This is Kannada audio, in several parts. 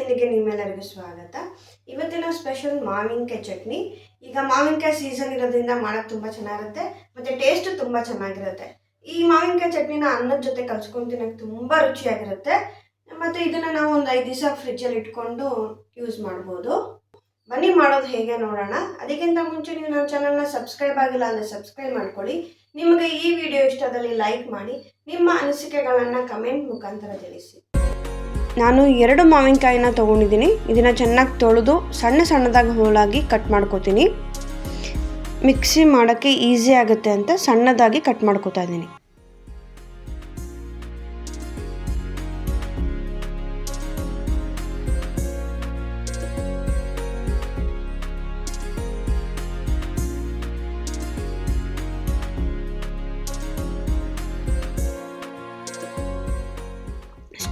ಎಲ್ಲರಿಗೂ ಸ್ವಾಗತ. ಇವತ್ತಿನ ಸ್ಪೆಷಲ್ ಮಾವಿನಕಾಯಿ ಚಟ್ನಿ. ಈಗ ಮಾವಿನಕಾಯಿ ಸೀಸನ್ ಇರೋದ್ರಿಂದ ಮಾಡೋಕ್ಕೆ ತುಂಬ ಚೆನ್ನಾಗಿರುತ್ತೆ, ಮತ್ತು ಟೇಸ್ಟ್ ತುಂಬ ಚೆನ್ನಾಗಿರುತ್ತೆ. ಈ ಮಾವಿನಕಾಯಿ ಚಟ್ನಿನ ಅನ್ನದ ಜೊತೆ ಕಲ್ಸ್ಕೊಂಡು ತಿನ್ನೋಕ್ಕೆ ತುಂಬ ರುಚಿಯಾಗಿರುತ್ತೆ. ಮತ್ತು ಇದನ್ನು ನಾವು ಒಂದು ಐದು ದಿವಸ ಫ್ರಿಜ್ಜಲ್ಲಿ ಇಟ್ಕೊಂಡು ಯೂಸ್ ಮಾಡ್ಬೋದು. ಬನ್ನಿ ಮಾಡೋದು ಹೇಗೆ ನೋಡೋಣ. ಅದಕ್ಕಿಂತ ಮುಂಚೆ ನೀವು ನನ್ನ ಚಾನಲ್ನ ಸಬ್ಸ್ಕ್ರೈಬ್ ಆಗಿಲ್ಲ ಅಂದರೆ ಸಬ್ಸ್ಕ್ರೈಬ್ ಮಾಡ್ಕೊಳ್ಳಿ. ನಿಮಗೆ ಈ ವಿಡಿಯೋ ಇಷ್ಟದಲ್ಲಿ ಲೈಕ್ ಮಾಡಿ, ನಿಮ್ಮ ಅನಿಸಿಕೆಗಳನ್ನು ಕಮೆಂಟ್ ಮುಖಾಂತರ ತಿಳಿಸಿ. ನಾನು ಎರಡು ಮಾವಿನಕಾಯಿನ ತೊಗೊಂಡಿದ್ದೀನಿ. ಇದನ್ನು ಚೆನ್ನಾಗಿ ತೊಳೆದು ಸಣ್ಣ ಸಣ್ಣದಾಗಿ ಹೋಳಾಗಿ ಕಟ್ ಮಾಡ್ಕೋತೀನಿ. ಮಿಕ್ಸಿ ಮಾಡೋಕ್ಕೆ ಈಸಿ ಆಗುತ್ತೆ ಅಂತ ಸಣ್ಣದಾಗಿ ಕಟ್ ಮಾಡ್ಕೋತಾ ಇದ್ದೀನಿ.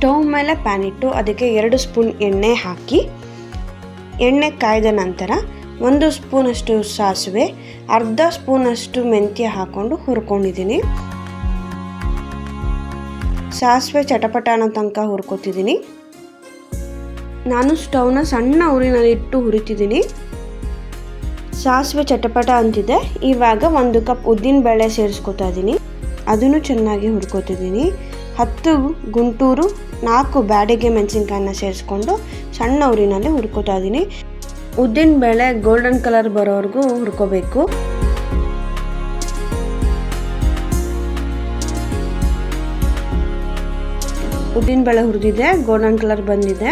ಸ್ಟವ್ ಮೇಲೆ ಪ್ಯಾನ್ ಇಟ್ಟು ಅದಕ್ಕೆ ಎರಡು ಸ್ಪೂನ್ ಎಣ್ಣೆ ಹಾಕಿ, ಎಣ್ಣೆ ಕಾಯ್ದ ನಂತರ ಒಂದು ಸ್ಪೂನಷ್ಟು ಸಾಸಿವೆ, ಅರ್ಧ ಸ್ಪೂನಷ್ಟು ಮೆಂತ್ಯ ಹಾಕ್ಕೊಂಡು ಹುರ್ಕೊಂಡಿದ್ದೀನಿ. ಸಾಸಿವೆ ಚಟಪಟ ಅನ್ನೋ ತನಕ ಹುರ್ಕೊತಿದ್ದೀನಿ. ನಾನು ಸ್ಟೌವ್ನ ಸಣ್ಣ ಊರಿನಲ್ಲಿ ಇಟ್ಟು ಹುರಿತಿದ್ದೀನಿ. ಸಾಸಿವೆ ಚಟಪಟ ಅಂತಿದೆ. ಇವಾಗ ಒಂದು ಕಪ್ ಉದ್ದಿನ ಬೇಳೆ ಸೇರಿಸ್ಕೊತಾ ಇದ್ದೀನಿ ಅದನ್ನು ಚೆನ್ನಾಗಿ ಹುರ್ಕೋತಿದ್ದೀನಿ. ಹತ್ತು, ಗುಂಟೂರು, ನಾಲ್ಕು ಬ್ಯಾಡಿಗೆ ಮೆಣಸಿನ್ಕಾಯನ್ನ ಸೇರಿಸ್ಕೊಂಡು ಸಣ್ಣ ಉರಿನಲ್ಲಿ ಹುರ್ಕೋತಾ ಇದ್ದೀನಿ ಉದ್ದಿನ ಬೇಳೆ ಗೋಲ್ಡನ್ ಕಲರ್ ಬರೋವರೆಗೂ ಹುರ್ಕೋಬೇಕು ಉದ್ದಿನ ಬೇಳೆ ಹುರಿದಿದೆ, ಗೋಲ್ಡನ್ ಕಲರ್ ಬಂದಿದೆ.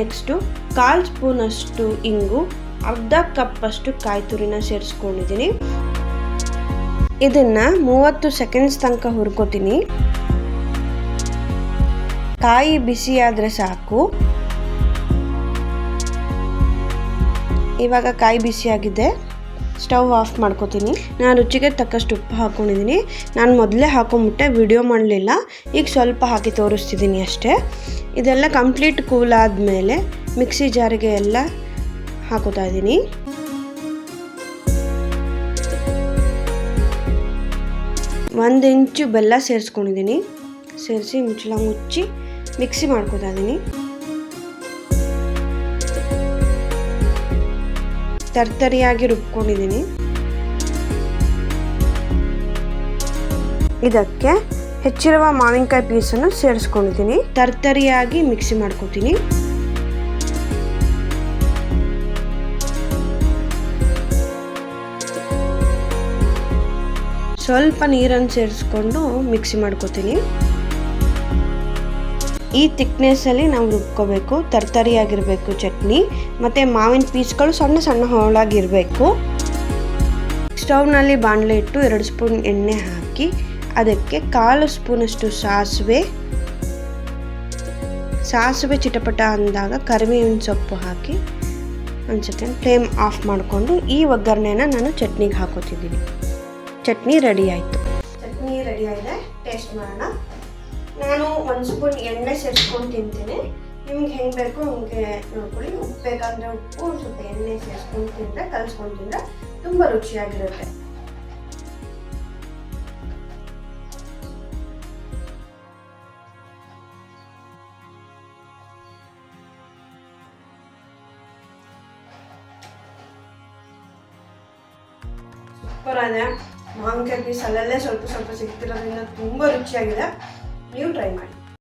ನೆಕ್ಸ್ಟು ಕಾಲು ಸ್ಪೂನಷ್ಟು ಇಂಗು, ಅರ್ಧ ಕಪ್ಪಷ್ಟು ಕಾಯಿ ತುರಿನ ಸೇರಿಸ್ಕೊಂಡಿದ್ದೀನಿ. ಇದನ್ನ ಮೂವತ್ತು ಸೆಕೆಂಡ್ಸ್ ತನಕ ಹುರ್ಕೋತೀನಿ. ಕಾಯಿ ಬಿಸಿ ಆದರೆ ಸಾಕು. ಇವಾಗ ಕಾಯಿ ಬಿಸಿಯಾಗಿದೆ ಸ್ಟವ್ ಆಫ್ ಮಾಡ್ಕೋತೀನಿ. ನಾನು ರುಚಿಗೆ ತಕ್ಕಷ್ಟು ಉಪ್ಪು ಹಾಕ್ಕೊಂಡಿದ್ದೀನಿ ನಾನು ಮೊದಲೇ ಹಾಕೊಂಬಿಟ್ಟೆ, ವಿಡಿಯೋ ಮಾಡಲಿಲ್ಲ. ಈಗ ಸ್ವಲ್ಪ ಹಾಕಿ ತೋರಿಸ್ತಿದ್ದೀನಿ ಅಷ್ಟೇ. ಇದೆಲ್ಲ ಕಂಪ್ಲೀಟ್ ಕೂಲ್ ಆದಮೇಲೆ ಮಿಕ್ಸಿ ಜಾರಿಗೆ ಎಲ್ಲ ಹಾಕೋತಾ ಇದ್ದೀನಿ ಒಂದು ಇಂಚು ಬೆಲ್ಲ ಸೇರಿಸ್ಕೊಂಡಿದ್ದೀನಿ ಸೇರಿಸಿ ಮುಚ್ಚಳ ಮುಚ್ಚಿ ಮಿಕ್ಸಿ ಮಾಡ್ಕೊತಾ ಇದ್ದೀನಿ ತರ್ತರಿಯಾಗಿ ರುಬ್ಕೊಂಡಿದ್ದೀನಿ ಇದಕ್ಕೆ ಹೆಚ್ಚಿರುವ ಮಾವಿನಕಾಯಿ ಪೀಸನ್ನು ಸೇರಿಸ್ಕೊಂಡಿದ್ದೀನಿ ತರ್ತರಿಯಾಗಿ ಮಿಕ್ಸಿ ಮಾಡ್ಕೊತೀನಿ. ಸ್ವಲ್ಪ ನೀರನ್ನು ಸೇರಿಸ್ಕೊಂಡು ಮಿಕ್ಸಿ ಮಾಡ್ಕೋತೀನಿ. ಈ ತಿಕ್ನೆಸ್ಸಲ್ಲಿ ನಾವು ರುಬ್ಕೋಬೇಕು. ತರ್ತರಿಯಾಗಿರಬೇಕು ಚಟ್ನಿ. ಮತ್ತು ಮಾವಿನ ಪೀಸ್ಗಳು ಸಣ್ಣ ಸಣ್ಣ ಹೋಳಾಗಿರಬೇಕು. ಸ್ಟೌವ್ನಲ್ಲಿ ಬಾಣಲೆ ಇಟ್ಟು ಎರಡು ಸ್ಪೂನ್ ಎಣ್ಣೆ ಹಾಕಿ ಅದಕ್ಕೆ ಕಾಲು ಸ್ಪೂನಷ್ಟು ಸಾಸಿವೆ. ಸಾಸಿವೆ ಚಿಟಪಟ ಅಂದಾಗ ಕರಿಬೇವಿನ ಸೊಪ್ಪು ಹಾಕಿ ಒಂದು ಸೆಕೆಂಡ್ ಫ್ಲೇಮ್ ಆಫ್ ಮಾಡಿಕೊಂಡು ಈ ಒಗ್ಗರಣೆನ ನಾನು ಚಟ್ನಿಗೆ ಹಾಕೋತಿದ್ದೀನಿ. ಚಟ್ನಿ ರೆಡಿ ಆಯಿತು. ಚಟ್ನಿ ರೆಡಿ ಆಗಿದೆ. ಟೇಸ್ಟ್ ಮಾಡೋಣ. ನಾನು ಒಂದು ಸ್ಪೂನ್ ಎಣ್ಣೆ ಸೇರಿಸ್ಕೊಂಡು ತಿಂತೀನಿ. ನಿಮ್ಗೆ ಹೆಂಗೆ ಬೇಕು ಹಂಗೆ ನೋಡ್ಕೊಳ್ಳಿ. ಉಪ್ಪು ಬೇಕಂದರೆ ಉಪ್ಪು ಸ್ವಲ್ಪ ಎಣ್ಣೆ ಸೇರಿಸ್ಕೊಂಡು ತಿಂದರೆ, ಕಲಿಸ್ಕೊಂಡು ತಿಂದರೆ ತುಂಬ ರುಚಿಯಾಗಿರುತ್ತೆ. ಸೂಪರ್ ಮಾವಿನಕಾಯಿ ಪೀಸ್ ಅಲ್ಲಲ್ಲೇ ಸ್ವಲ್ಪ ಸ್ವಲ್ಪ ಸಿಗ್ತಿರೋದ್ರಿಂದ ತುಂಬ ರುಚಿಯಾಗಿದೆ. ನೀವು ಟ್ರೈ ಮಾಡಿ.